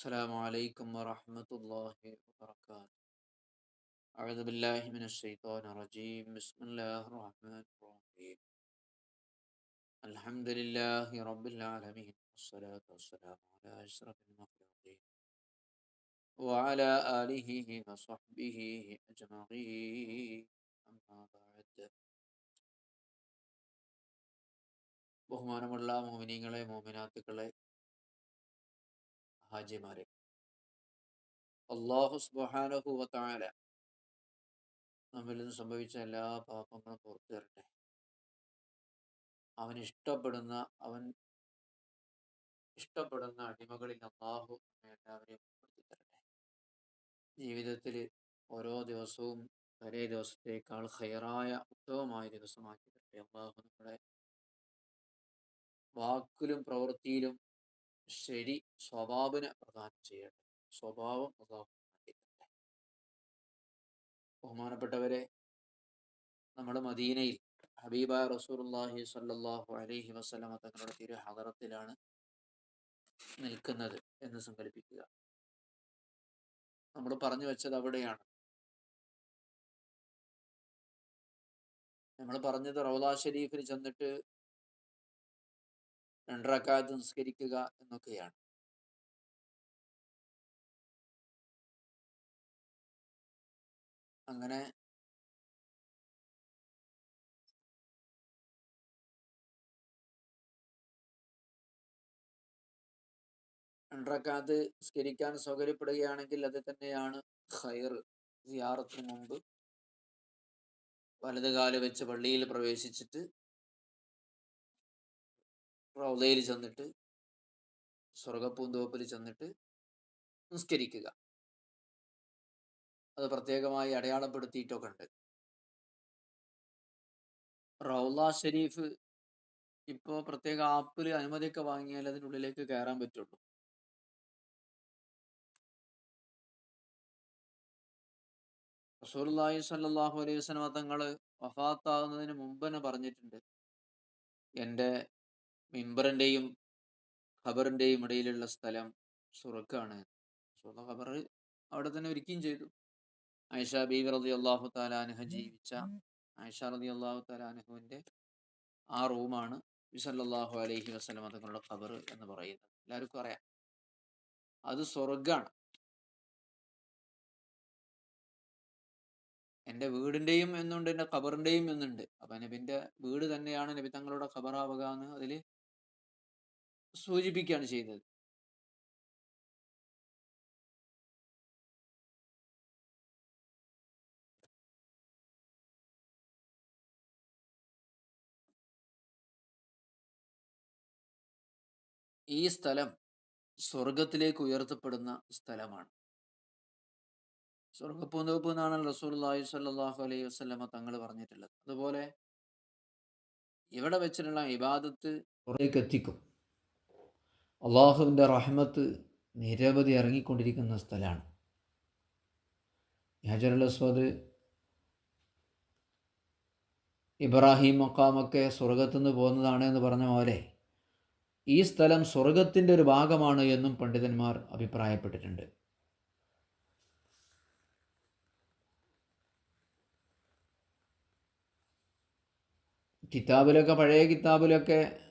السلام عليكم ورحمة الله وبركاته أعوذ بالله من الشيطان الرجيم بسم الله الرحمن الرحيم الحمد لله رب العالمين والصلاة والسلام على أشرف المخلوقين وعلى آله وصحبه أجمعين أما بعد ബഹുമാനമുള്ള മോമിനിങ്ങളെ മോമിനാത്തുക്കളെ ഹാജിമാരെ അള്ളാഹു സുബ്ഹാനഹു വതആല നമ്മിൽ നിന്ന് സംഭവിച്ച എല്ലാ പാപങ്ങളും പുറത്തു തരട്ടെ. അവൻ ഇഷ്ടപ്പെടുന്ന അവൻ ഇഷ്ടപ്പെടുന്ന അടിമകളിൽ അള്ളാഹു നമ്മെ എല്ലാവരെയും ഉൾപ്പെടുത്തി തരട്ടെ. ജീവിതത്തിൽ ഓരോ ദിവസവും ഒരേ ദിവസത്തേക്കാൾ ഹയറായ ഉത്തമമായ ദിവസമാക്കി തരട്ടെ. അള്ളാഹു നമ്മുടെ വാക്കിലും പ്രവൃത്തിയിലും ശരി സ്വഭാവന പ്രദാനം ചെയ്യട്ടെ. സ്വഭാവം അള്ളാഹു ബഹുമാനപ്പെട്ടവരെ നമ്മുടെ മദീനയിൽ ഹബീബ റസൂലുള്ളാഹി സ്വല്ലല്ലാഹു അലഹി വസല്ലമ തങ്ങളുടെ തിരു ഹദറത്തിലാണ് നിൽക്കുന്നത് എന്ന് സങ്കല്പിക്കുക. നമ്മൾ പറഞ്ഞു വെച്ചത് അവിടെയാണ്. നമ്മൾ പറഞ്ഞത് റൗദ ഷെരീഫിൽ ചെന്നിട്ട് രണ്ടറക്കാലത്ത് നിസ്കരിക്കുക എന്നൊക്കെയാണ്. അങ്ങനെ രണ്ടറക്കാലത്ത് നിസ്കരിക്കാൻ സൗകര്യപ്പെടുകയാണെങ്കിൽ അത് തന്നെയാണ് ഖൈർ സിയാറത്തിന് മുമ്പ് വലതുകാൽ വെച്ച് പള്ളിയിൽ പ്രവേശിച്ചിട്ട് റൗദയിൽ ചെന്നിട്ട് സ്വർഗപ്പൂന്തോപ്പിൽ ചെന്നിട്ട് നിസ്കരിക്കുക. അത് പ്രത്യേകമായി അടയാളപ്പെടുത്തിയിട്ടൊക്കെ ഉണ്ട്. റൗല ഷെരീഫ് ഇപ്പോൾ പ്രത്യേക ആപ്പിൽ അനുമതിയൊക്കെ വാങ്ങിയാൽ അതിനുള്ളിലേക്ക് കയറാൻ പറ്റുള്ളൂ. റസൂർലായി സല്ലാഹു അലൈഹി വസ്ലമ തങ്ങൾ വഫാത്താകുന്നതിന് മുമ്പ് തന്നെ പറഞ്ഞിട്ടുണ്ട്. എന്റെ മിമ്പറിന്റെയും ഖബറിന്റെയും ഇടയിലുള്ള സ്ഥലം സുറക്കാണ്. റസൂലുള്ള ഖബർ അവിടെ തന്നെ ഒരുക്കുകയും ചെയ്തു. ആയിഷ ബീബർ റതി അള്ളാഹു താലാനുഹ ജീവിച്ച ആയിഷ റതി അള്ളാഹു താലാനുഹുവിന്റെ ആ റൂമാണ് വിസല്ലാഹു അലൈഹി വസ്ലം തങ്ങളുടെ ഖബർ എന്ന് പറയുന്നത്. എല്ലാവർക്കും അറിയാം. അത് സ്വർഗാണ് എന്റെ വീടിന്റെയും എന്നുണ്ട് എന്റെ ഖബറിന്റെയും എന്നുണ്ട്. അപ്പം നബിന്റെ വീട് തന്നെയാണ് നബി തങ്ങളുടെ ഖബറാവുക എന്ന് അതിൽ സൂചിപ്പിക്കുകയാണ് ചെയ്യുന്നത്. ഈ സ്ഥലം സ്വർഗത്തിലേക്ക് ഉയർത്തപ്പെടുന്ന സ്ഥലമാണ്. സ്വർഗപ്പൂന്തോപ്പ് എന്നാണ് റസൂൽ സല്ലാഹു അലൈഹി വസ്ലമ തങ്ങൾ പറഞ്ഞിട്ടുള്ളത്. അതുപോലെ ഇവിടെ വെച്ചിട്ടുള്ള ഇബാദത്ത് എത്തിക്കും. അള്ളാഹുവിന്റെ റഹ്മത്ത് നിരവധി ഇറങ്ങിക്കൊണ്ടിരിക്കുന്ന സ്ഥലമാണ്. ഹജറുൽ അസ്വദ് ഇബ്രാഹിം മക്കാമൊക്കെ സ്വർഗത്തു നിന്ന് പോകുന്നതാണ് എന്ന് പറഞ്ഞ പോലെ ഈ സ്ഥലം സ്വർഗത്തിന്റെ ഒരു ഭാഗമാണ് എന്നും പണ്ഡിതന്മാർ അഭിപ്രായപ്പെട്ടിട്ടുണ്ട്. കിതാബിലൊക്കെ പഴയ കിതാബിലൊക്കെ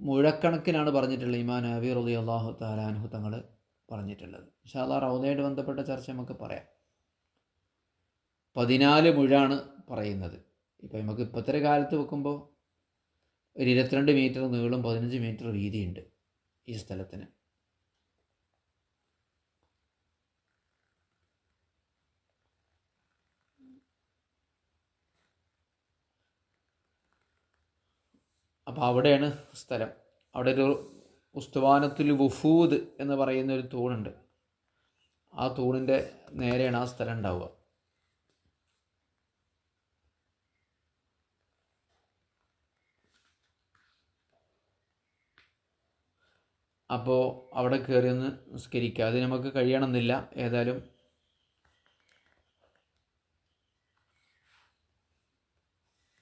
മുഴക്കണക്കിനാണ് പറഞ്ഞിട്ടുള്ളത് ഇമാൻ നബി റലി അള്ളാഹു താലാൻഹു തങ്ങൾ പറഞ്ഞിട്ടുള്ളത്. ഇൻഷാല്ലാ റൗദയായിട്ട് ബന്ധപ്പെട്ട ചർച്ച നമുക്ക് പറയാം. പതിനാല് മുഴാണ് പറയുന്നത്. ഇപ്പം നമുക്ക് ഇപ്പോഴത്തെ കാലത്ത് വെക്കുമ്പോൾ ഒരു ഇരുപത്തിരണ്ട് മീറ്റർ നീളം പതിനഞ്ച് മീറ്റർ വീതിയുണ്ട് ഈ സ്ഥലത്തിന്. അപ്പോൾ അവിടെയാണ് സ്ഥലം. അവിടെ ഒരു ഉസ്തുവാനത്തുൽ വുഫൂദ് എന്ന് പറയുന്ന ഒരു തൂണുണ്ട്. ആ തൂണിന്റെ നേരെയാണ് ആ സ്ഥലം ഉണ്ടാവുക. അപ്പോൾ അവിടെ കയറി ഒന്ന് നിസ്കരിക്കുക. അത് നമുക്ക് കഴിയണമെന്നില്ല. ഏതായാലും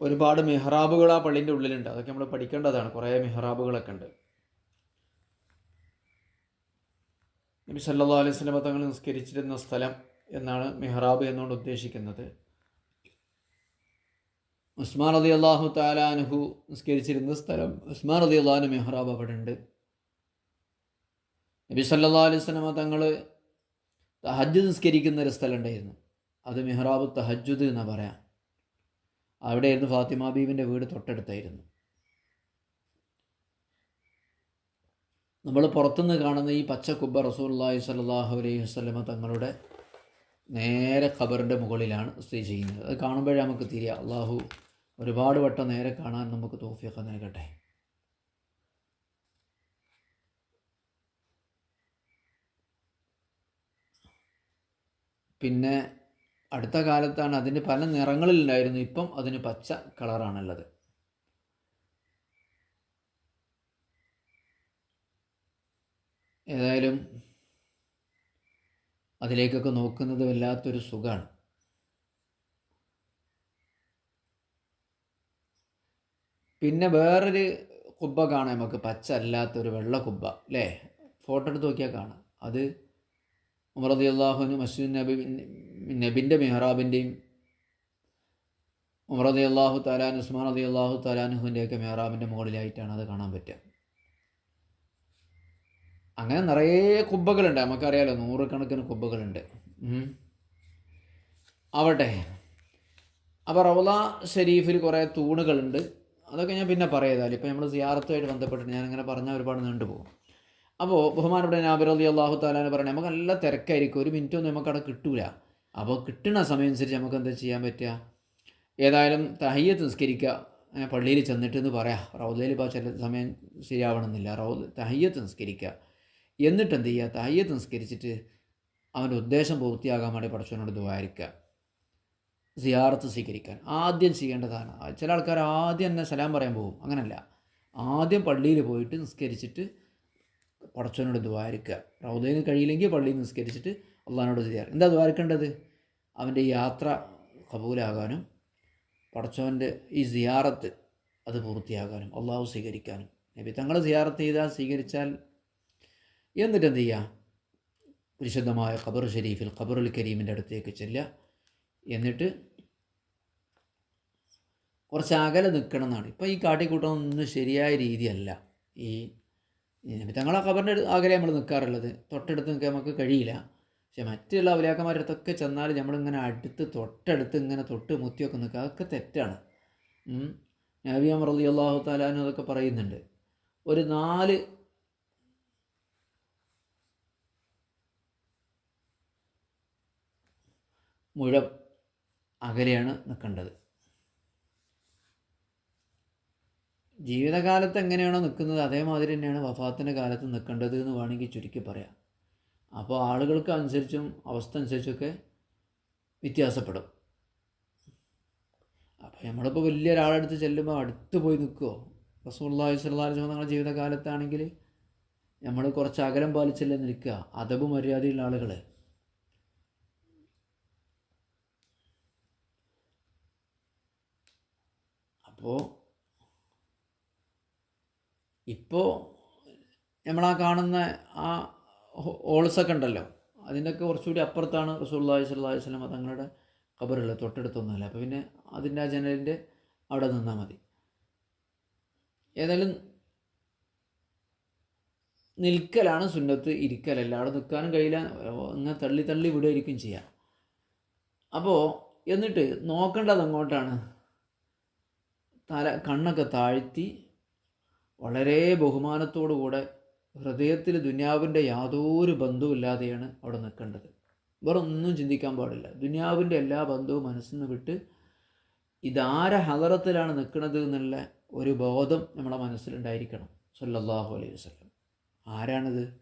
ഒരുപാട് മെഹ്റാബുകൾ ആ പള്ളിന്റെ ഉള്ളിലുണ്ട്. അതൊക്കെ നമ്മൾ പഠിക്കേണ്ടതാണ്. കുറേ മെഹ്റാബുകളൊക്കെ ഉണ്ട്. നബി സല്ലാ അലൈഹി സ്വലമ തങ്ങൾ നിസ്കരിച്ചിരുന്ന സ്ഥലം എന്നാണ് മെഹ്റാബ് എന്നുകൊണ്ട് ഉദ്ദേശിക്കുന്നത്. ഉസ്മാൻ റളിയല്ലാഹു അള്ളാഹു താലാനുഹു നിസ്കരിച്ചിരുന്ന സ്ഥലം ഉസ്മാൻ അലി അള്ളാഹു മെഹ്റാബ് അവിടെ ഉണ്ട്. നബി സല്ലാ അലൈഹി സ്വലമ തങ്ങൾ തഹജ് നിസ്കരിക്കുന്ന ഒരു സ്ഥലം ഉണ്ടായിരുന്നു. അത് മെഹ്റാബ് തഹജുദ് എന്ന് പറയാം. അവിടെയായിരുന്നു ഫാത്തിമ ബീവിന്റെ വീട് തൊട്ടടുത്തായിരുന്നു. നമ്മൾ പുറത്തുനിന്ന് കാണുന്ന ഈ പച്ച കുബ്ബ റസൂല്ലാഹി സ്വല്ലല്ലാഹു അലൈഹി വസ്ലമ തങ്ങളുടെ നേരെ ഖബറിന്റെ മുകളിലാണ് സ്ഥിതി ചെയ്യുന്നത്. അത് കാണുമ്പോഴേ നമുക്ക് തിരിയാം. അള്ളാഹു ഒരുപാട് വട്ടം നേരെ കാണാൻ നമുക്ക് തോഫിയൊക്കെ നൽകട്ടെ. പിന്നെ അടുത്ത കാലത്താണ് അതിന് പല നിറങ്ങളിലുണ്ടായിരുന്നു. ഇപ്പം അതിന് പച്ച കളറാണുള്ളത്. ഏതായാലും അതിലേക്കൊക്കെ നോക്കുന്നത് വല്ലാത്തൊരു സുഖമാണ് പിന്നെ വേറൊരു കുബ്ബ കാണാം നമുക്ക്. പച്ച അല്ലാത്തൊരു വെള്ള കുബ്ബ അല്ലേ? ഫോട്ടോ എടുത്ത് നോക്കിയാൽ കാണാം. അത് ഉമറദി അള്ളാഹുവിന് മസ്ജിദ് നബി നബിന്റെ മെഹ്റാബിന്റെയും ഉമറദി അള്ളാഹു താലാൻ ഉസ്മാൻ അദി അള്ളാഹു താലാനുഹുവിന്റെയൊക്കെ മെഹ്റാബിന്റെ മുകളിലായിട്ടാണ് അത് കാണാൻ പറ്റുക. അങ്ങനെ നിറയെ കുബ്ബകളുണ്ട്. നമുക്കറിയാലോ നൂറുകണക്കിന് കുബ്ബകളുണ്ട്. ആവട്ടെ. അപ്പോൾ റൗല ഷെരീഫിൽ കുറേ തൂണുകളുണ്ട്. അതൊക്കെ ഞാൻ പിന്നെ പറയതാലും ഇപ്പോൾ നമ്മൾ സിയാറത്തുമായിട്ട് ബന്ധപ്പെട്ടിട്ട് ഞാൻ പറഞ്ഞാൽ ഒരുപാട് നീണ്ടുപോകും അപ്പോൾ ബഹുമാനപ്പെട്ട നാബിർ അലി അള്ളാഹു താലാന്ന് പറഞ്ഞാൽ നമുക്ക് നല്ല തിരക്കായിരിക്കും. ഒരു മിനിറ്റ് ഒന്നും നമുക്ക് അവിടെ കിട്ടൂല. അപ്പോൾ കിട്ടുന്ന സമയം അനുസരിച്ച് നമുക്ക് എന്താ ചെയ്യാൻ പറ്റുക? ഏതായാലും തഹയ്യത്ത് നിസ്കരിക്കുക. പള്ളിയിൽ ചെന്നിട്ട് എന്ന് പറയാം. റൗദയിൽ ഇപ്പോൾ ചില സമയം ശരിയാവണമെന്നില്ല. റൗദ് തഹയ്യത്ത് നിസ്കരിക്കുക. എന്നിട്ട് എന്ത് ചെയ്യുക? തഹയ്യത്ത് നിസ്കരിച്ചിട്ട് അവന്റെ ഉദ്ദേശം പൂർത്തിയാകാൻ വേണ്ടി പഠിച്ചവനോട് ദ്വാരിക്കുക സിയാർത്ത് സ്വീകരിക്കാൻ. ആദ്യം ചെയ്യേണ്ടതാണ്. ചില ആൾക്കാർ ആദ്യം തന്നെ സലാം പറയാൻ പോകും അങ്ങനല്ല. ആദ്യം പള്ളിയിൽ പോയിട്ട് നിസ്കരിച്ചിട്ട് പടച്ചവനോട് ദ്വാരിക്കുക റൗദയിൽ കഴിയില്ലെങ്കിൽ പള്ളിയിൽ നിസ്കരിച്ചിട്ട് അള്ളഹാനോട് ചെയ്യാറ്. എന്താ ദ്വാരക്കേണ്ടത്? അവന്റെ യാത്ര കബൂലാകാനും പടച്ചവന്റെ ഈ സിയാറത്ത് അത് പൂർത്തിയാകാനും അള്ളാഹു സ്വീകരിക്കാനും. നബി തങ്ങൾ സിയാറത്ത് ചെയ്താൽ സ്വീകരിച്ചാൽ എന്നിട്ട് എന്ത് ചെയ്യുക വിശുദ്ധമായ ഖബർ ഷരീഫിൽ ഖബറുൽ കരീമിന്റെ അടുത്തേക്ക് ചെല്ലുക. എന്നിട്ട് കുറച്ച് അകലെ നിൽക്കണം എന്നാണ് ഇപ്പോൾ ഈ കാട്ടിക്കൂട്ടമൊന്നും ശരിയായ രീതിയല്ല. ഈ നബി തങ്ങളെ ഖബറിന്റെ അകലെ നമ്മൾ നിൽക്കാറുള്ളത്. തൊട്ടടുത്ത് നിൽക്കാൻ നമുക്ക് കഴിയില്ല. പക്ഷെ മറ്റുള്ള അവലാക്കന്മാരുടെ അടുത്തൊക്കെ ചെന്നാൽ നമ്മളിങ്ങനെ അടുത്ത് തൊട്ടടുത്ത് ഇങ്ങനെ തൊട്ട് മുത്തിയൊക്കെ നിൽക്കുക അതൊക്കെ തെറ്റാണ്. നബിയാം റലി അള്ളാഹു താലാനും പറയുന്നുണ്ട്. ഒരു നാല് മുഴം അകലെയാണ് നിൽക്കേണ്ടത്. ജീവിതകാലത്ത് എങ്ങനെയാണോ നിൽക്കുന്നത് അതേമാതിരി തന്നെയാണ് വഫാത്തിന്റെ കാലത്ത് നിൽക്കേണ്ടത് എന്ന് വേണമെങ്കിൽ ചുരുക്കി പറയാം. അപ്പോൾ ആളുകൾക്ക് അനുസരിച്ചും അവസ്ഥ അനുസരിച്ചൊക്കെ വ്യത്യാസപ്പെടും. അപ്പോൾ നമ്മളിപ്പോൾ വലിയ ഒരാളടുത്ത് ചെല്ലുമ്പോൾ അടുത്ത് പോയി നിൽക്കുമോ റസൂള്ളി സ്വല്ലാ തങ്ങളുടെ ജീവിതകാലത്താണെങ്കിൽ നമ്മൾ കുറച്ച് അകലം പാലിച്ചല്ലേ നിൽക്കുക. അതബ് മര്യാദയുള്ള ആളുകൾ അപ്പോൾ ഇപ്പോൾ നമ്മളാ കാണുന്ന ആ ഓൾസൊക്കെ ഉണ്ടല്ലോ. അതിന്റെയൊക്കെ കുറച്ചുകൂടി അപ്പുറത്താണ് റസൂള്ളി സ്വല്ലല്ലാഹി വസല്ലം തങ്ങളുടെ ഖബറുള്ളത് തൊട്ടടുത്തൊന്നുമല്ല. അപ്പോൾ പിന്നെ അതിന്റെ ആ ജനലിന്റെ അവിടെ നിന്നാൽ മതി. ഏതായാലും നിൽക്കലാണ് സുന്നത്ത് ഇരിക്കലല്ല അവിടെ നിൽക്കാനും കഴിയില്ല. അങ്ങനെ തള്ളി തള്ളി വിടുകയായിരിക്കും ചെയ്യുക അപ്പോൾ എന്നിട്ട് നോക്കേണ്ടത് അങ്ങോട്ടാണ് തല കണ്ണൊക്കെ താഴ്ത്തി വളരെ ബഹുമാനത്തോടു കൂടെ ഹൃദയത്തിൽ ദുനിയാവിന്റെ യാതൊരു ബന്ധവുമില്ലാതെയാണ് അവിടെ നിൽക്കേണ്ടത്. വേറെ ഒന്നും ചിന്തിക്കാൻ പാടില്ല. ദുനിയാവിന്റെ എല്ലാ ബന്ധവും മനസ്സിൽ നിന്ന് വിട്ട് ഇതാര ഹലറത്തിലാണ് നിൽക്കുന്നത് എന്നുള്ള ഒരു ബോധം നമ്മളെ മനസ്സിലുണ്ടായിരിക്കണം. സല്ലാഹു അലൈഹി വസ്ലം ആരാണിത്?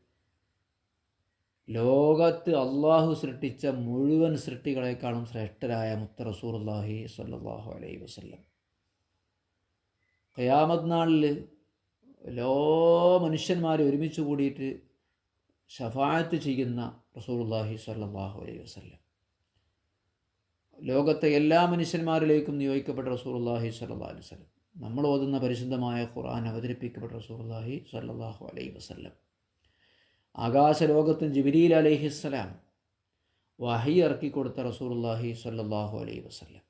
ലോകത്ത് അള്ളാഹു സൃഷ്ടിച്ച മുഴുവൻ സൃഷ്ടികളെക്കാളും ശ്രേഷ്ഠരായ മുത്ത റസൂർ അള്ളാഹി സല്ലാഹു അലൈഹി വസ്ലം ഖയാമത് നാളിൽ എല്ലാ മനുഷ്യന്മാരും ഒരുമിച്ച് കൂടിയിട്ട് ഷഫായത്ത് ചെയ്യുന്ന റസൂലുള്ളാഹി സ്വല്ലല്ലാഹു അലൈഹി വസല്ലം. ലോകത്തെ എല്ലാ മനുഷ്യന്മാരിലേക്കും നിയോഗിക്കപ്പെട്ട റസൂലുള്ളാഹി സ്വല്ലല്ലാഹു അലൈഹി വസ്ലം നമ്മൾ ഓതുന്ന പരിശുദ്ധമായ ഖുർആൻ അവതരിപ്പിക്കപ്പെട്ട റസൂലുള്ളാഹി സ്വല്ലല്ലാഹു അലൈഹി വസല്ലം. ആകാശലോകത്തിന് ജിബിരിയിൽ അലൈഹിസ്സലാം വഹി ഇറക്കി കൊടുത്ത റസൂലുള്ളാഹി സ്വല്ലല്ലാഹു അലൈഹി വസല്ലം.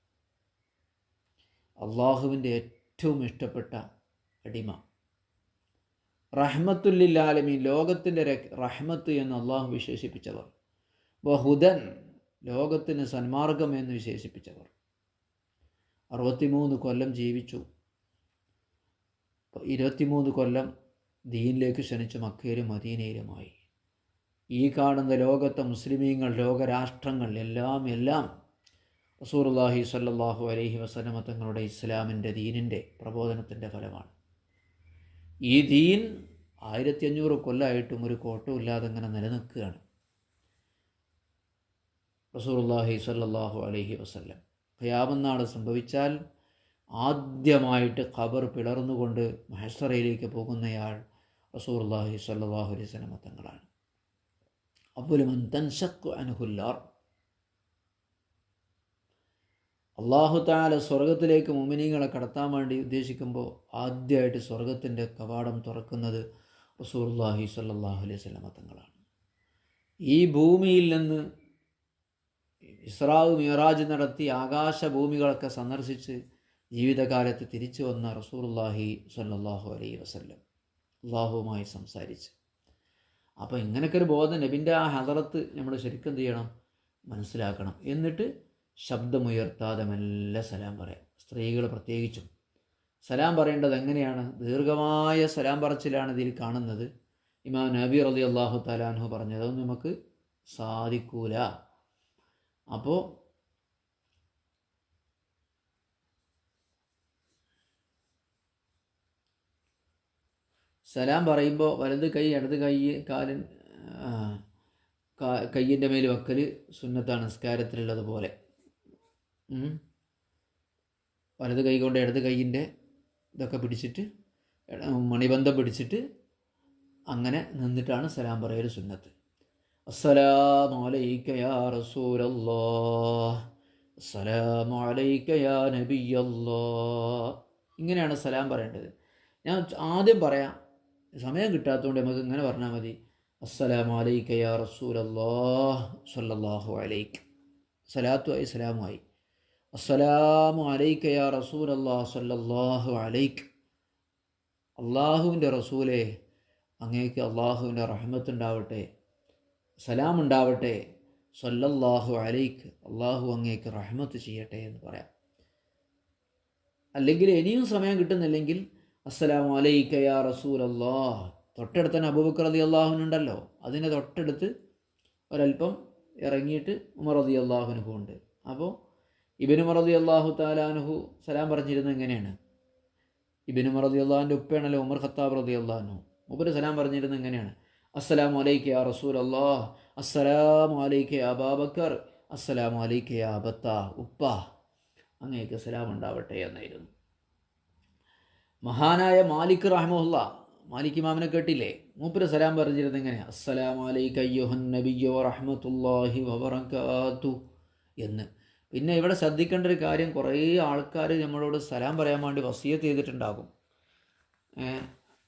അള്ളാഹുവിന്റെ ഏറ്റവും ഇഷ്ടപ്പെട്ട അടിമ. റഹ്മത്തുല്ലില്ലാലമീൻ ലോകത്തിന്റെ റഹ്മത്ത് എന്ന് അള്ളാഹു വിശേഷിപ്പിച്ചവർ. ബഹുദൻ ലോകത്തിന് സന്മാർഗം എന്ന് വിശേഷിപ്പിച്ചവർ. അറുപത്തിമൂന്ന് കൊല്ലം ജീവിച്ചു. ഇരുപത്തിമൂന്ന് കൊല്ലം ദീനിലേക്ക് ക്ഷണിച്ച് മക്കയിലും മദീനയിലുമായി. ഈ കാണുന്ന ലോകത്തെ മുസ്ലിമീങ്ങൾ ലോകരാഷ്ട്രങ്ങൾ എല്ലാം എല്ലാം റസൂർല്ലാഹി സല്ലാഹു അലഹി വസലമ തങ്ങളുടെ ഇസ്ലാമിന്റെ ദീനിന്റെ പ്രബോധനത്തിന്റെ ഫലമാണ്. ഈ ദീൻ ആയിരത്തി അഞ്ഞൂറ് കൊല്ലമായിട്ടും ഒരു കോട്ടമില്ലാതെ ഇങ്ങനെ നിലനിൽക്കുകയാണ്. റസൂർല്ലാഹി സല്ലാഹു അലൈഹി വസല്ലം. ഖയാമെന്നാണ് സംഭവിച്ചാൽ ആദ്യമായിട്ട് ഖബർ പിളർന്നുകൊണ്ട് മഹസറയിലേക്ക് പോകുന്നയാൾ റസൂർല്ലാഹി സല്ലാഹു അലൈഹി സ്വലമ തങ്ങളാണ്. മൻ തൻഷക്കു അനുഹുല്ലാർ അള്ളാഹു താല സ്വർഗത്തിലേക്ക് മുമിനീങ്ങളെ കടത്താൻ വേണ്ടി ഉദ്ദേശിക്കുമ്പോൾ ആദ്യമായിട്ട് സ്വർഗത്തിന്റെ കവാടം തുറക്കുന്നത് റസൂർല്ലാഹി സല്ലാഹു അലൈഹി സ്വലമ തങ്ങളാണ്. ഈ ഭൂമിയിൽ നിന്ന് ഇസ്രാവ് മിറാജ് നടത്തി ആകാശഭൂമികളൊക്കെ സന്ദർശിച്ച് ജീവിതകാലത്ത് തിരിച്ചു വന്ന റസൂർല്ലാഹി സല്ലാഹു അലൈഹി വസല്ലം അള്ളാഹുവുമായി സംസാരിച്ച്. അപ്പോൾ ഇങ്ങനെയൊക്കെ ഒരു ബോധം നബിന്റെ ആ ഹദറത്ത് നമ്മൾ ശരിക്കും എന്ത് ചെയ്യണം? മനസ്സിലാക്കണം. എന്നിട്ട് ശബ്ദമുയർത്താതെ മെല്ലെ സലാം പറയാം. സ്ത്രീകൾ പ്രത്യേകിച്ചും. സലാം പറയേണ്ടത് എങ്ങനെയാണ്? ദീർഘമായ സലാം പറച്ചിലാണ് ഇതിൽ കാണുന്നത്. ഇമാം നബി റലി അള്ളാഹു തലാൻഹു പറഞ്ഞത് നമുക്ക് സാധിക്കൂല. അപ്പോൾ സലാം പറയുമ്പോൾ വലത് കൈ ഇടത് കൈ കാലിൻ കയ്യിന്റെ മേൽ വെക്കൽ സുന്നത്താണ് നിസ്കാരത്തിലുള്ളത് പോലെ. വലത് കൈ കൊണ്ട് ഇടത് കൈയിന്റെ ഇതൊക്കെ പിടിച്ചിട്ട് മണിബന്ധം പിടിച്ചിട്ട് അങ്ങനെ നിന്നിട്ടാണ് സലാം പറയൽ സുന്നത്ത്. അസ്സലാമു അലൈക യാ റസൂലല്ലാഹ്. അസ്സലാമു അലൈക യാ ഇങ്ങനെയാണ് സലാം പറയേണ്ടത്. ഞാൻ ആദ്യം പറയാം സമയം കിട്ടാത്തതുകൊണ്ട് നമുക്ക് ഇങ്ങനെ പറഞ്ഞാൽ മതി. അസ്സലാമു അലൈക യാ റസൂലല്ലാഹ്. സല്ലല്ലാഹു അലൈക്ക് സലാത്തു ആയി സലാമുമായി അസ്സലാമു അലൈക യാ റസൂൽ അള്ളാഹ് സല്ലാഹു അലൈക്ക് അള്ളാഹുവിന്റെ റസൂലെ അങ്ങേക്ക് അള്ളാഹുവിന്റെ സലാം ഉണ്ടാവട്ടെ സല്ലല്ലാഹു അലൈക്ക് അള്ളാഹു അങ്ങേക്ക് റഹ്മത്ത് ചെയ്യട്ടെ എന്ന് പറയാം. അല്ലെങ്കിൽ ഇനിയും സമയം കിട്ടുന്നില്ലെങ്കിൽ അസ്സലാമു അലൈക്ക യാ റസൂൽ അള്ളാഹ് തൊട്ടടുത്ത് തന്നെ അബൂബക്കർ അലി അള്ളാഹുനുണ്ടല്ലോ അതിനെ തൊട്ടടുത്ത് ഒരല്പം ഇറങ്ങിയിട്ട് ഉമർ അലി അള്ളാഹുനുഹു ഉണ്ട്. അപ്പോൾ ഇബിനു മറദി അള്ളാഹു താലാനുഹു സലാം പറഞ്ഞിരുന്നത് എങ്ങനെയാണ്? ഇബിനു മറദി അള്ളാഹുന്റെ ഉപ്പയാണല്ലോ ഉമർ ഖത്താബ് റതി അള്ളാഹു ഉപ്പർ സലാം പറഞ്ഞിരുന്നത് എങ്ങനെയാണ്? അസ്സലാം അലൈക്ക് ആ റസൂൽ അള്ളാഹ് അസ്സലാം അലൈക്ക് യാ അബാബക്കർ അസ്സലാം അലൈക്ക് യാ അബത്ത ഉപ്പ അങ്ങേക്ക് സലാം ഉണ്ടാവട്ടെ എന്നായിരുന്നു. മഹാനായ മാലിക് റഹ്മുല്ല മാലിക് ഇമാമിനെ കേട്ടില്ലേ? മൂപ്പര് സലാം പറഞ്ഞിരുന്നത് എങ്ങനെ അസ്സലാം അലൈക നബിയോ റഹ്മത്തുല്ലാഹി വബറക്കാത്തു എന്ന്. പിന്നെ ഇവിടെ ശ്രദ്ധിക്കേണ്ട ഒരു കാര്യം കുറേ ആൾക്കാർ നമ്മളോട് സലാം പറയാൻ വേണ്ടി വസീയത്ത് ചെയ്തിട്ടുണ്ടാകും.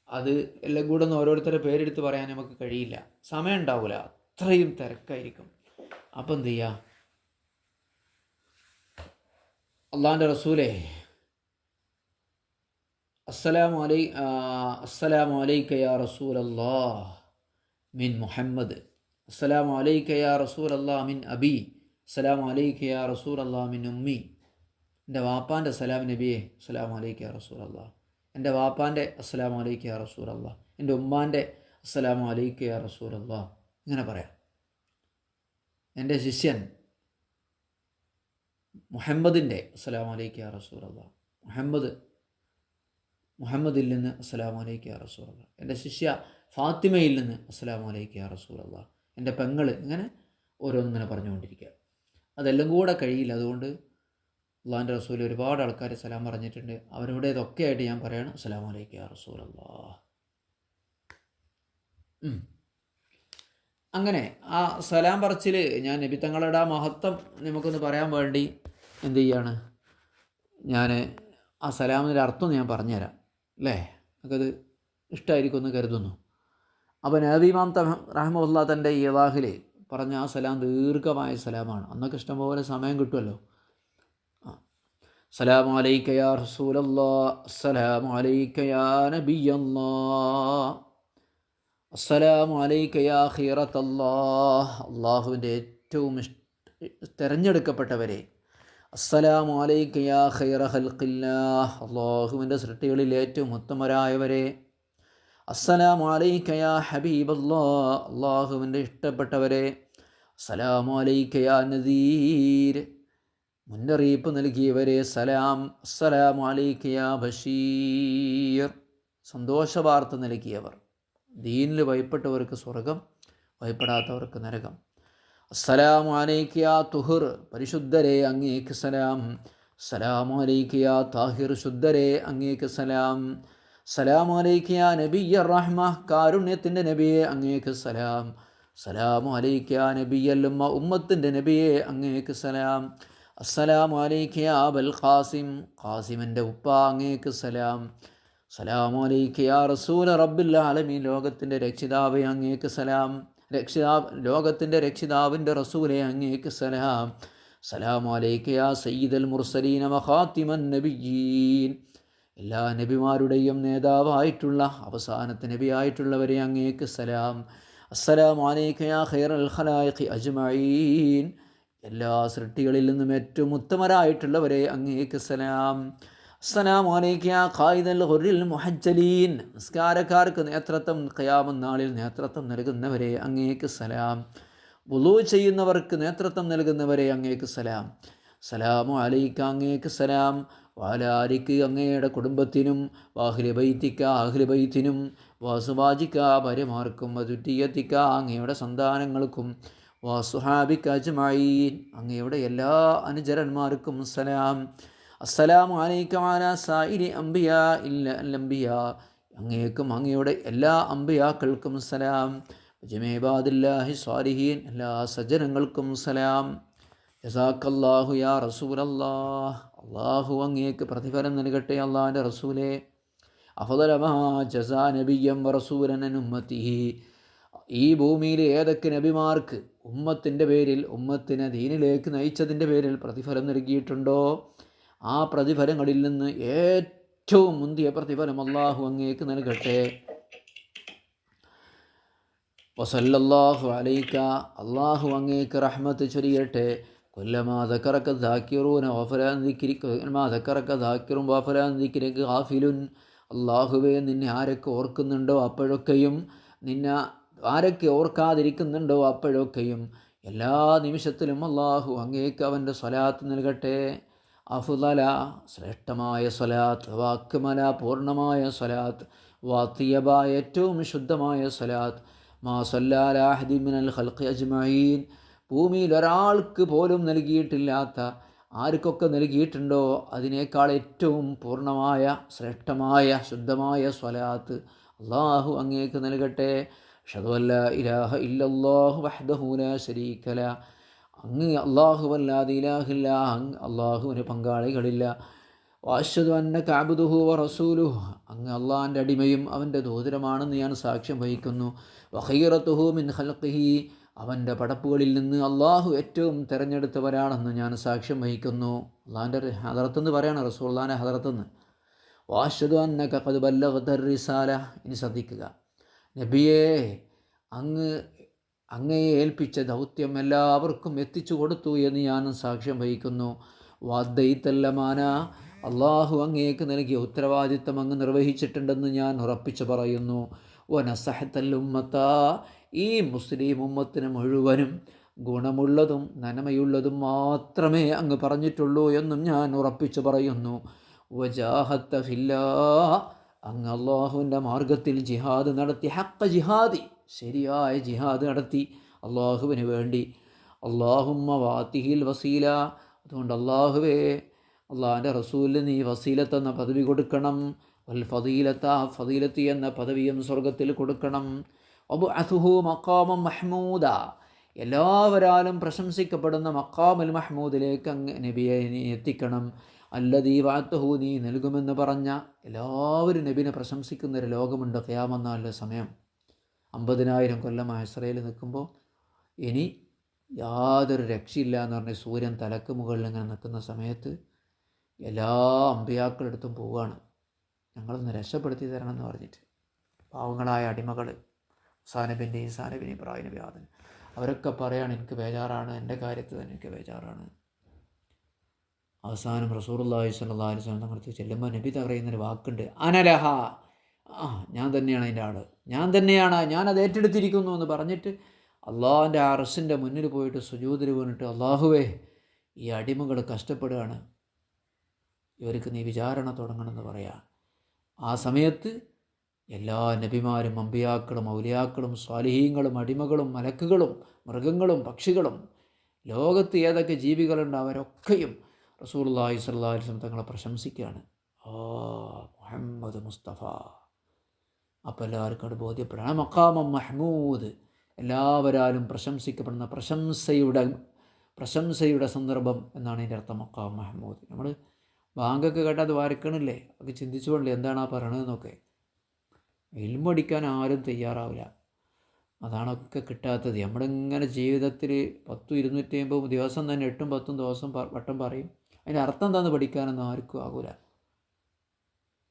അത് എല്ലാം കൂടെ ഒന്ന് ഓരോരുത്തരുടെ പേരെടുത്ത് പറയാൻ നമുക്ക് കഴിയില്ല. സമയം ഉണ്ടാവില്ല അത്രയും തിരക്കായിരിക്കും. അപ്പം എന്ത് ചെയ്യുക അള്ളാന്റെ റസൂലേ അസ്സലാമു അലൈ അസ്സലാമു അലൈക യാ റസൂൽ അല്ലാ മിൻ മുഹമ്മദ്. അസ്സലാമു അലൈക്കയാ യാ റസൂൽ അല്ലാ മിൻ അബി. അസ്സലാമു അലൈക്ക് യാ റസൂൽ അല്ലാഹ് മിൻ ഉമ്മി. എന്റെ വാപ്പാന്റെ സലാം നബിയെ അസ്സലാം അലൈക്ക് യാ റസൂൽ അള്ളാ എന്റെ വാപ്പാന്റെ അസ്സലാം അലൈക്ക് യാ റസൂൽ അള്ളാ എന്റെ ഉമ്മാന്റെ അസ്സലാം അലൈക്ക് യാ റസൂൽ അള്ളാ ഇങ്ങനെ പറയാം. എന്റെ ശിഷ്യൻ മുഹമ്മദിന്റെ അസ്സലാം അലൈക്ക് യാ റസൂൽ അള്ളാ മുഹമ്മദ് മുഹമ്മദിൽ നിന്ന് അസ്സലാം അലൈക്ക് യാ റസൂൽ അള്ളാഹ് എന്റെ ശിഷ്യ ഫാത്തിമയിൽ നിന്ന് അസ്സലാം അലൈക്ക് യാ റസൂൽ അള്ളാഹ് എന്റെ പെങ്ങൾ ഇങ്ങനെ ഓരോന്നിങ്ങനെ പറഞ്ഞുകൊണ്ടിരിക്കുക. അതെല്ലാം കൂടെ കഴിയില്ല. അതുകൊണ്ട് അള്ളാഹിന്റെ റസൂൽ ഒരുപാട് ആൾക്കാർ സലാം പറഞ്ഞിട്ടുണ്ട്. അവരോട് ഇതൊക്കെ ആയിട്ട് ഞാൻ പറയണം. അസ്സലാമു വലൈക്കു റസൂൽ അള്ളാ അങ്ങനെ ആ സലാം പറച്ചിൽ ഞാൻ നബി തങ്ങളുടെ ആ മഹത്വം നമുക്കൊന്ന് പറയാൻ വേണ്ടി എന്ത് ചെയ്യാണ്? ഞാൻ ആ സലാമിന്റെ അർത്ഥം ഞാൻ പറഞ്ഞുതരാം. അല്ലേ? നമുക്കത് ഇഷ്ടമായിരിക്കുമെന്ന് കരുതുന്നു. അപ്പോൾ നബിമാം റഹമുല്ല തന്റെ ഇവാഹിൽ പറഞ്ഞ ആ സലാം ദീർഘമായ സലാമാണ്. അന്നൊക്കെ ഇഷ്ടംപോലെ സമയം കിട്ടുമല്ലോ. യാ സലാം യാ യാ അള്ളാഹുവിന്റെ ഏറ്റവും ഇഷ്ട തിരഞ്ഞെടുക്കപ്പെട്ടവരെ അസ്സലാമു അലൈക്ക യാ ഖൈറ അള്ളാഹുവിന്റെ സൃഷ്ടികളിൽ ഏറ്റവും ഉത്തമരായവരെ അസ്സലാമു അലൈക യാ ഹബീബല്ലാഹ് അള്ളാഹുവിന്റെ ഇഷ്ടപ്പെട്ടവരെ അസ്സലാമു അലൈക യാ നദീർ. മുന്നറിയിപ്പ് നൽകിയവരെ സലാം. അസ്സലാമു അലൈക യാ ബഷീർ. സന്തോഷവാർത്ത നൽകിയവർ. ദീനിൽ ഭയപ്പെട്ടവർക്ക് സ്വർഗം ഭയപ്പെടാത്തവർക്ക് നരകം. അസ്സലാമു അലൈക യാ തുഹുർ പരിശുദ്ധരെ അങ്ങേക്ക് സലാം. അസ്സലാമു യാ താഹിർ ശുദ്ധരെ അങ്ങേക്ക് സലാം. സലാമു അലൈക്ക യാ നബിയ റഹ്മ കാരുണ്യത്തിന്റെ നബിയെ അങ്ങേക്ക് സലാം. സലാമു അലൈക്ക യാ നബിയല്ലുമ്മ ഉമ്മത്തിന്റെ നബിയെ അങ്ങേക്ക് സലാം. അസ്സലാമു അലൈക്ക യാ അബൽ ഖാസിം ഖാസിമിന്റെ ഉപ്പ അങ്ങേക്ക് സലാം. സലാമു അലൈക്ക യാ റസൂല റബ്ബിൽ ആലമീൻ ലോകത്തിന്റെ രക്ഷിതാവെ അങ്ങേക്ക് സലാം. രക്ഷിതാവ് ലോകത്തിന്റെ രക്ഷിതാവിന്റെ റസൂലെ അങ്ങേക്ക് സലാം. സലാമു അലൈക്ക യാ സയ്യിദൽ മുർസലീന മഹാത്തിമൻ നബിയീൻ എല്ലാ നബിമാരുടെയും നേതാവായിട്ടുള്ള അവസാനത്തെ നബിയായിട്ടുള്ളവരെ അങ്ങേക്ക് സലാം. അസ്സലാം അലൈക്ക യാ ഖൈറൽ ഖലായിഖി അജ്മഈൻ. എല്ലാ സൃഷ്ടികളിൽ നിന്നും ഏറ്റവും ഉത്തമരായിട്ടുള്ളവരെ അങ്ങേക്ക് സലാം. അസ്സലാമു അലൈക്ക യാ ഖായിദൽ ഹുറിൽ മുഹജ്ജലീൻ. നിസ്കാരക്കാർക്ക് നേതൃത്വം ഖയാമം നാളിൽ നേതൃത്വം നൽകുന്നവരെ അങ്ങേക്ക് സലാം. വുളു ചെയ്യുന്നവർക്ക് നേതൃത്വം നൽകുന്നവരെ അങ്ങേക്ക് സലാം. സലാമു അലൈക്ക അങ്ങേക്ക് സലാം. വാലാരിക്ക് അങ്ങയുടെ കുടുംബത്തിനും വാഹ്ലിബൈത്തിക്ക ബൈത്തിക്ക വാസുബാജിക്ക ഭാര്യമാർക്കും വതുറ്റിയത്തിക്ക അങ്ങയുടെ സന്താനങ്ങൾക്കും വാസുഹാബിക്ക അജ്മഈൻ അങ്ങയുടെ എല്ലാ അനുചരന്മാർക്കും സലാം. അസ്സലാം അലൈക്ക വാല സായിരി അംബിയ ഇല്ല അല്ലംബിയ. അങ്ങേക്കും അങ്ങയുടെ എല്ലാ അംബിയാക്കൾക്കും സലാം. ജമേബാദില്ലാഹി സ്വാലിഹീൻ എല്ലാ സജ്ജനങ്ങൾക്കും സലാം. ജസാക്കല്ലാഹു യാ റസൂലല്ലാഹ്. അള്ളാഹു അങ്ങേക്ക് പ്രതിഫലം നൽകട്ടെ അള്ളാഹിന്റെ റസൂലെ. അഫദലമാ നബിയം ഉമ്മത്തിഹി. ഈ ഭൂമിയിൽ ഏതൊക്കെ നബിമാർക്ക് ഉമ്മത്തിന്റെ പേരിൽ ഉമ്മത്തിനെ ദീനിലേക്ക് നയിച്ചതിന്റെ പേരിൽ പ്രതിഫലം നൽകിയിട്ടുണ്ടോ? ആ പ്രതിഫലങ്ങളിൽ നിന്ന് ഏറ്റവും മുന്തിയ പ്രതിഫലം അള്ളാഹു അങ്ങേക്ക് നൽകട്ടെ. വസല്ലാഹു അലൈക്ക അള്ളാഹു അങ്ങേക്ക് റഹ്മത്ത് ചൊരിയട്ടെ. കൊല്ലമാ ദക്കറക്ക ദാക്കിറൂന വഫലാൻ ദിക്കിരി കൊല്ലമാ ദക്കറക്ക ദാക്കിറും വഫലാൻ ദിക്കിരക്ക് അള്ളാഹുവെ നിന്നെ ആരൊക്കെ ഓർക്കുന്നുണ്ടോ അപ്പോഴൊക്കെയും നിന്നെ ആരൊക്കെ ഓർക്കാതിരിക്കുന്നുണ്ടോ അപ്പോഴൊക്കെയും എല്ലാ നിമിഷത്തിലും അള്ളാഹു അങ്ങേക്ക് അവന്റെ സ്വലാത്ത് നൽകട്ടെ. അഫുദല ശ്രേഷ്ഠമായ സ്വലാത്ത് വാക്കുമല പൂർണമായ സ്വലാത്ത് വാത്തിയബ ഏറ്റവും ശുദ്ധമായ സ്വലാത്ത്. മാ സല്ലാലാഹദി മിനൽ ഖൽഖി അജ്മഈൻ. ഭൂമിയിൽ ഒരാൾക്ക് പോലും നൽകിയിട്ടില്ലാത്ത ആർക്കൊക്കെ നൽകിയിട്ടുണ്ടോ അതിനേക്കാൾ ഏറ്റവും പൂർണമായ ശ്രേഷ്ഠമായ ശുദ്ധമായ സ്വലാത്ത് അള്ളാഹു അങ്ങേക്ക് നൽകട്ടെ. ഷതുവല്ല ഇലാഹ ഇല്ലല്ലാഹു വഹ്ദഹു ലാ ശരീക്കല അങ്ങ് അള്ളാഹുവല്ലാതെ ഇലാഹില്ല അങ്ങ് അള്ളാഹുവിന് പങ്കാളികളില്ല. വാശ്വതു അന്ന കാബുദുഹു വ റസൂലുഹു. അങ്ങ് അള്ളാഹിന്റെ അടിമയും അവന്റെ ദൂതരമാണെന്ന് ഞാൻ സാക്ഷ്യം വഹിക്കുന്നു. വഹീറത്തുഹു മിൻ ഖൽഖിഹി. അവന്റെ പടപ്പുകളിൽ നിന്ന് അള്ളാഹു ഏറ്റവും തിരഞ്ഞെടുത്തവരാണെന്ന് ഞാൻ സാക്ഷ്യം വഹിക്കുന്നു. അള്ളാഹിന്റെ ഹദറത്തെന്ന് പറയണം റസൂള്ളാന്റെ ഹദറത്തെന്ന് വാശതു അന്ന കത് ബല്ലറിസാല ഇനി ശ്രദ്ധിക്കുക. നബിയെ അങ്ങ് അങ്ങയെ ഏൽപ്പിച്ച ദൗത്യം എല്ലാവർക്കും എത്തിച്ചു കൊടുത്തു എന്ന് ഞാൻ സാക്ഷ്യം വഹിക്കുന്നു. വാദ്ദയിത്തല്ലമാന അള്ളാഹു അങ്ങേക്ക് നൽകിയ ഉത്തരവാദിത്തം അങ്ങ് നിർവഹിച്ചിട്ടുണ്ടെന്ന് ഞാൻ ഉറപ്പിച്ചു പറയുന്നു. വനസഹത്തല്ലുമ്മത്ത ഈ മുസ്ലിം ഉമ്മത്തിന് മുഴുവനും ഗുണമുള്ളതും നനമയുള്ളതും മാത്രമേ അങ്ങ് പറഞ്ഞിട്ടുള്ളൂ എന്നും ഞാൻ ഉറപ്പിച്ചു പറയുന്നു. വജാഹത്ത ഫില്ലാ. അങ്ങ് അള്ളാഹുവിന്റെ മാർഗത്തിൽ ജിഹാദ് നടത്തി ഹക്ക ജിഹാദി ശരിയായ ജിഹാദ് നടത്തി അള്ളാഹുവിന് വേണ്ടി. അള്ളാഹുമ്മ വാത്തിഹിൽ വസീല. അതുകൊണ്ട് അള്ളാഹുവേ അള്ളാഹിന്റെ റസൂലിന് നീ വസീലത്ത് എന്ന പദവി കൊടുക്കണം. വൽ ഫതീലത്ത ഫതീലത്തി എന്ന പദവിയും സ്വർഗത്തിൽ കൊടുക്കണം. ഒബു അസുഹു മക്കാമം മഹ്മൂദ. എല്ലാവരാലും പ്രശംസിക്കപ്പെടുന്ന മക്കാമുൽ മഹ്മൂദിലേക്ക് അങ്ങ് നബിയെ എത്തിക്കണം. അല്ലതീ വാത്തഹു നീ നൽകുമെന്ന് പറഞ്ഞ എല്ലാവരും നബിനെ പ്രശംസിക്കുന്ന ഒരു ലോകമുണ്ട്. ഖയാമെന്നാലുള്ള സമയം അമ്പതിനായിരം കൊല്ലം ഇസ്രയേൽ നിൽക്കുമ്പോൾ ഇനി യാതൊരു രക്ഷയില്ല എന്ന് പറഞ്ഞ് സൂര്യൻ തലക്ക് മുകളിൽ ഇങ്ങനെ നിൽക്കുന്ന സമയത്ത് എല്ലാ അമ്പിയാക്കളെടുത്തും പോവുകയാണ്. ഞങ്ങളൊന്ന് രക്ഷപ്പെടുത്തി തരണം എന്ന് പറഞ്ഞിട്ട്. പാവങ്ങളായ അടിമകൾ സാനബിന്റെ ഈസാനബിൻ ഇബ്രാഹിം വ്യാധൻ അവരൊക്കെ പറയാണ് എനിക്ക് ബേജാറാണ് എന്റെ കാര്യത്തിൽ തന്നെ എനിക്ക് ബേജാറാണ്. അവസാനം റസൂർല്ലാഹി സ്വല്ലാ അലൈഹി സ്വലം തങ്ങൾക്ക് ചെല്ലുമ്പോൾ നബി തകറയുന്നൊരു വാക്കുണ്ട് അനലഹ. ആ ഞാൻ തന്നെയാണ് അതിന്റെ ആൾ ഞാൻ തന്നെയാണ് ഞാൻ അത് ഏറ്റെടുത്തിരിക്കുന്നു എന്ന് പറഞ്ഞിട്ട് അള്ളാഹിന്റെ അറസിന്റെ മുന്നിൽ പോയിട്ട് സുജൂതിൽ വീണിട്ട് അള്ളാഹുവേ ഈ അടിമകൾ കഷ്ടപ്പെടുകയാണ് ഇവർക്ക് നീ വിചാരണ തുടങ്ങണമെന്ന് പറയാം. ആ സമയത്ത് എല്ലാ നബിമാരും അമ്പിയാക്കളും ഔലിയാക്കളും സ്വാലിഹീങ്ങളും അടിമകളും മലക്കുകളും മൃഗങ്ങളും പക്ഷികളും ലോകത്ത് ഏതൊക്കെ ജീവികളുണ്ട് അവരൊക്കെയും റസൂർല്ലാഹി സ്വല്ലാ വസ്ലം തങ്ങളെ പ്രശംസിക്കുകയാണ്. ആ മുഹമ്മദ് മുസ്തഫ. അപ്പോൾ എല്ലാവർക്കും അത് ബോധ്യപ്പെടാം മക്കാമം മഹ്മൂദ്. എല്ലാവരാലും പ്രശംസിക്കപ്പെടുന്ന പ്രശംസയുടെ പ്രശംസയുടെ സന്ദർഭം എന്നാണ് ഇതിന്റെ അർത്ഥം മക്കാം മഹ്മൂദ്. നമ്മൾ ബാങ്കൊക്കെ കേട്ടാൽ അത് വരക്കണില്ലേ? അത് ചിന്തിച്ചുകൊണ്ടില്ലേ എന്താണ് ആ പറയണതെന്നൊക്കെ. ഇൽമടിക്കാൻ ആരും തയ്യാറാവില്ല അതാണൊക്കെ കിട്ടാത്തത് നമ്മളിങ്ങനെ ജീവിതത്തിൽ പത്തും ഇരുന്നൂറ്റി അമ്പത് ദിവസം തന്നെ എട്ടും പത്തും ദിവസം വട്ടം പറയും അതിന്റെ അർത്ഥം എന്താണെന്ന് പഠിക്കാനൊന്നും ആർക്കും ആകൂല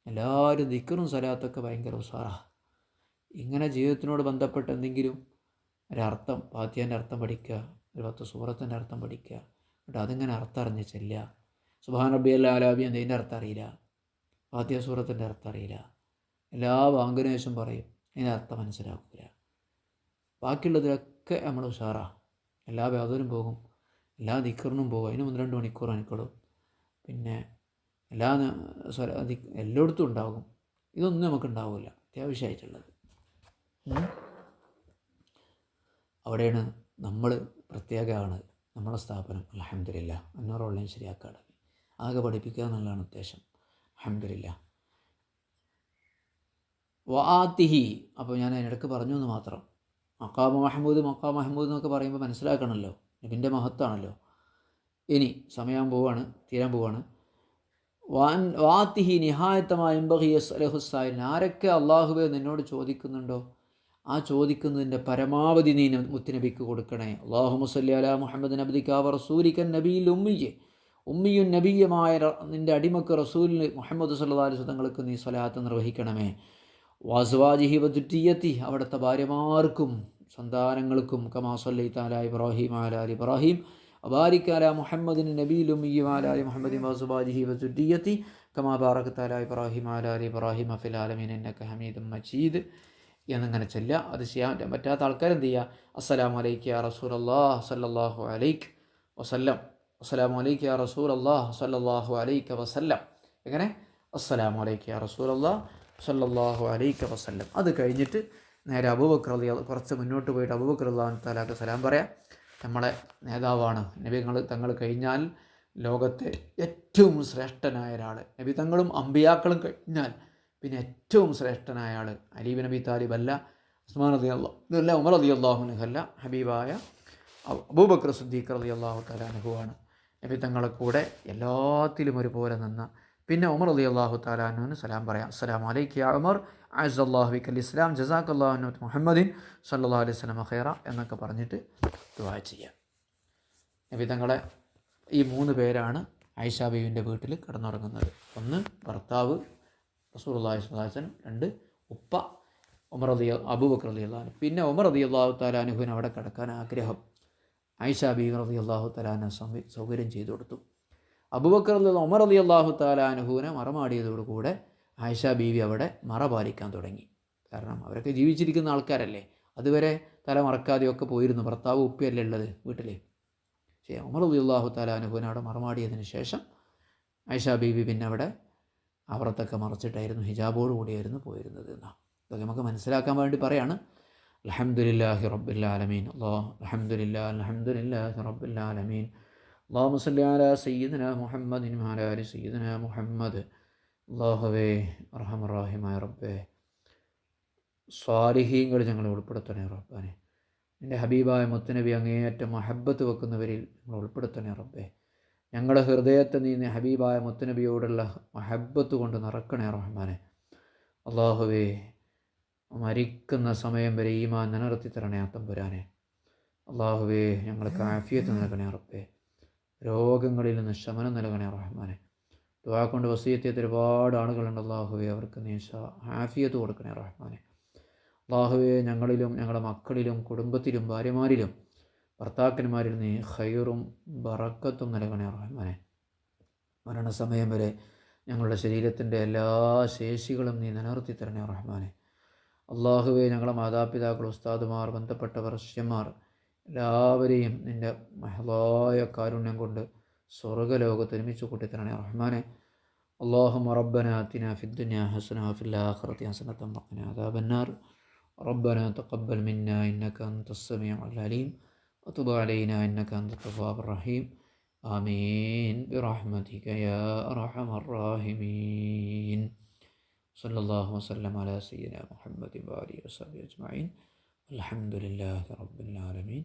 എല്ലാവരും ദിക്കറും സ്ഥലത്തൊക്കെ ഭയങ്കര ഉസാറാണ് ഇങ്ങനെ ജീവിതത്തിനോട് ബന്ധപ്പെട്ട് എന്തെങ്കിലും ഒരർത്ഥം പാത്യാന്റെ അർത്ഥം പഠിക്കുക ഒരു പത്ത് സൂറത്തിന്റെ അർത്ഥം പഠിക്കുക എന്നിട്ട് അതിങ്ങനെ അർത്ഥം അറിഞ്ഞ് ചെല്ലുക സുബാൻ റബ്ബി അല്ല ആലാബി എന്നതിന്റെ അർത്ഥം അറിയില്ല പാത്യ സൂറത്തിന്റെ അർത്ഥം അറിയില്ല എല്ലാ വാങ്കനേശം പറയും. അതിന്റെ അർത്ഥം മനസ്സിലാക്കില്ല ബാക്കിയുള്ളതിലൊക്കെ നമ്മൾ ഉഷാറാണ് എല്ലാ വ്യാതനും പോകും. എല്ലാ ദിക്കറിനും പോകും. അതിന് ഒന്ന് രണ്ട് മണിക്കൂർ എനിക്കുള്ളൂ പിന്നെ എല്ലാ എല്ലായിടത്തും ഉണ്ടാകും. ഇതൊന്നും നമുക്ക് ഉണ്ടാവില്ല അത്യാവശ്യമായിട്ടുള്ളത് അവിടെയാണ് നമ്മൾ പ്രത്യേകമാണ് നമ്മളെ സ്ഥാപനം. അലഹമില്ല അന്നൂറ് ഓൺലൈൻ ശരി അക്കാഡമി ആകെ പഠിപ്പിക്കുക എന്നുള്ളതാണ് ഉദ്ദേശം. അലഹമില്ല വാത്തിഹി അപ്പോൾ ഞാൻ അതിനിടക്ക് പറഞ്ഞു എന്ന് മാത്രം. മക്കാ മഹമ്മൂദ് മക്കാ മഹമ്മൂദ് എന്നൊക്കെ പറയുമ്പോൾ മനസ്സിലാക്കണമല്ലോ നബിന്റെ മഹത്വമാണല്ലോ ഇനി സമയം പോവാണ് തീരാൻ പോവാണ്. വാൻ വാത്തിഹി നിഹായത്തമായ അലഹുസായിൻ ആരൊക്കെ അള്ളാഹുബെ നിന്നോട് ചോദിക്കുന്നുണ്ടോ? ആ ചോദിക്കുന്നതിന്റെ പരമാവധി നീ മുത്തുനബിക്ക് കൊടുക്കണേ. അള്ളാഹു മുസല്ലി അല മുഹമ്മദ് നബിക്കാവ റസൂലിക്കൻ നബിയിൽ ഉമ്മിയെ. ഉമ്മിയും നബീയമായ നിന്റെ അടിമക്ക് റസൂലിന് മുഹമ്മദ് സല്ലാ തങ്ങൾക്ക് നീ സ്വലാത്ത് നിർവഹിക്കണമേ. വാസുവാജിഹി വതുറ്റിയത്തി. അവിടുത്തെ ഭാര്യമാർക്കും സന്താനങ്ങൾക്കും കമാ സല്ലി താല ഇബ്രാഹിം ആലാൽ ഇബ്രാഹിം മുഹമ്മദിൻ അല മുഹമ്മദിന് നബീലും ആലാലി മുഹമ്മദിൻ വാസുബാജിഹി വതുറ്റിയത്തി. കമാ ബാറക് താല ഇബ്രാഹിം ആലാൽ ഇബ്രാഹിം അഫിൽ ആലമീൻ എന്നൊക്കെ ഹമീദും മജീദ് എന്നിങ്ങനെ ചെല്ല. അത് ചെയ്യാൻ പറ്റാത്ത ആൾക്കാരെന്ത് ചെയ്യുക അസ്സലാമു അലൈക്ക് റസൂൽ അള്ളാഹ് സല്ലാഹു അലൈക്ക് വസല്ലം. അസ്സലാമു അലൈക്ക് റസൂൽ അള്ളാഹ് സല്ലാഹു അലൈക്ക് വസല്ലം. എങ്ങനെ? അസ്സലാമു അലൈക്ക് റസൂൽ അള്ളാഹ് സല്ലല്ലാഹു അലൈക്ക വസല്ലം. അത് കഴിഞ്ഞിട്ട് നേരെ അബൂബക്കർ കുറച്ച് മുന്നോട്ട് പോയിട്ട് അബൂബക്കർ അള്ളാഹു താലാക്ക് സലാം പറയാം. നമ്മളെ നേതാവാണ്. നബി തങ്ങൾ തങ്ങൾ കഴിഞ്ഞാൽ ലോകത്തെ ഏറ്റവും ശ്രേഷ്ഠനായ ഒരാൾ നബി തങ്ങളും അമ്പിയാക്കളും കഴിഞ്ഞാൽ പിന്നെ ഏറ്റവും ശ്രേഷ്ഠനായ ആൾ അലീബ് നബി താലിബ് അല്ല ഉസ്മാൻ അലി അള്ളാഹു ഇതല്ല ഉമർ അലി അള്ളാഹുനുഹല്ല ഹബീബായ അബൂബക്കർ സുദ്ദീഖ് അലി അള്ളാഹു തലാനുഹുവാണ് നബി തങ്ങളെ കൂടെ എല്ലാത്തിലും ഒരുപോലെ നിന്ന പിന്നെ ഉമർ അലി അള്ളാഹു താലാനുവിന് സലാം പറയാം. അസ്സലാം അലൈക്ക് ഉമർ ആസ് അള്ളാഹു അലി ഇസ്ലാം ജസാഖ് അള്ളാഹു മുഹമ്മദിൻ സല്ലാ അലൈഹി സ്വലം ഖൈറ എന്നൊക്കെ പറഞ്ഞിട്ട് ദുവാ ചെയ്യാം. വിധങ്ങളെ ഈ മൂന്ന് പേരാണ് ആയിഷ ബീവിന്റെ വീട്ടിൽ കിടന്നുറങ്ങുന്നത്. ഒന്ന് ഭർത്താവ് റസൂർ അള്ളാഹി സ്വലാസനും രണ്ട് ഉപ്പ ഉമർ അലി അബൂബക്കർ അലി അള്ളഹാൻ പിന്നെ ഉമർ അലി അള്ളാഹു താലാനുഹുവിന് അവിടെ കിടക്കാൻ ആഗ്രഹം. ആയിഷ ബീവി അലി അള്ളാഹു താലാന സൗകര്യം ചെയ്തു കൊടുത്തു. അബുബക്കർ നിന്ന് ഉമർ അലി അള്ളാഹു താലാനുഹുവിനെ മറമാടിയതോടുകൂടെ ആയിഷ ബീവി അവിടെ മറ പാലിക്കാൻ തുടങ്ങി. കാരണം അവരൊക്കെ ജീവിച്ചിരിക്കുന്ന ആൾക്കാരല്ലേ. അതുവരെ തല മറക്കാതെയൊക്കെ പോയിരുന്നു. ഭർത്താവ് ഉപ്പിയല്ലേ ഉള്ളത് വീട്ടിൽ പക്ഷേ ഒമർ അലി അള്ളാഹു താലാനുഹുവിനെ അവിടെ മറമാടിയതിന് ശേഷം ആയിഷ ബീവി പിന്നെ അവിടെ അവറത്തൊക്കെ മറച്ചിട്ടായിരുന്നു ഹിജാബോട് കൂടിയായിരുന്നു പോയിരുന്നത് എന്നാണ് ഇതൊക്കെ നമുക്ക് മനസ്സിലാക്കാൻ വേണ്ടി പറയാണ്. അലഹമുല്ലാഹി റബ്ബുല്ലാലമീൻ അള്ളാഹ് അലഹമുല്ലാ അലഹമുല്ലാഹി റബ്ബുല്ലാലമീൻ അള്ളാഹു മുസല്ലി അല സയ്യിദന മുഹമ്മദിൻ അലാലി സയ്യിദന മുഹമ്മദ്. അള്ളാഹുവേ റഹമറാഹിമായ റബ്ബേ സ്വാലിഹീങ്ങൾ ഞങ്ങളെ ഉൾപ്പെടുത്തണേ റബ്ബാനെ. എന്റെ ഹബീബായ മുത്തനബി അങ്ങേയറ്റം മഹബത്ത് വെക്കുന്നവരിൽ ഞങ്ങൾ ഉൾപ്പെടുത്തണേ റബ്ബേ. ഞങ്ങളുടെ ഹൃദയത്തെ നീ ഹബീബായ മുത്തനബിയോടുള്ള മഹബത്ത് കൊണ്ട് നിറക്കണേ റഹ്മാനെ. അള്ളാഹുവേ മരിക്കുന്ന സമയം വരെ ഈമാൻ നിലനിർത്തി തരണേ അത്തം പുരാനെ അള്ളാഹുവേ ഞങ്ങൾക്ക് ആഫിയത്ത് നൽകണേ റബ്ബേ. രോഗങ്ങളിൽ നിന്ന് ശമനം നൽകണേ റഹ്മാനെ. ദുവാ കൊണ്ട് വസീയത്തിയത്ത് ഒരുപാട് ആളുകളുണ്ട്. അള്ളാഹുവെ അവർക്ക് നീ ആഫിയത്ത് കൊടുക്കണേ റഹ്മാനെ. അള്ളാഹുവെ ഞങ്ങളിലും ഞങ്ങളുടെ മക്കളിലും കുടുംബത്തിലും ഭാര്യമാരിലും ഭർത്താക്കന്മാരിൽ നീ ഹൈറും ബറക്കത്തും നൽകണേ റഹ്മാനെ. മരണസമയം വരെ ഞങ്ങളുടെ ശരീരത്തിന്റെ എല്ലാ ശേഷികളും നീ നിലനിർത്തി തരണേ റഹ്മാനെ. അള്ളാഹുവെ ഞങ്ങളുടെ മാതാപിതാക്കൾ ഉസ്താദുമാർ ബന്ധപ്പെട്ട ശിഷ്യന്മാർ എല്ലാവരെയും നിൻ്റെ മഹളായ കാരുണ്യം കൊണ്ട് സ്വർഗലോകത്ത് ഒരുമിച്ച് കൂട്ടിത്തരണേ റഹ്മാനെ اللهم ربنا آتنا في الدنيا حسنة وفي الآخرة حسنة وقنا عذاب النار ربنا تقبل منا إنك أنت السميع العليم وتب علينا إنك أنت التواب الرحيم آمين برحمتك يا أرحم الراحمين صلى الله وسلم على سيدنا محمد وآله وصحبه أجمعين الحمد لله رب العالمين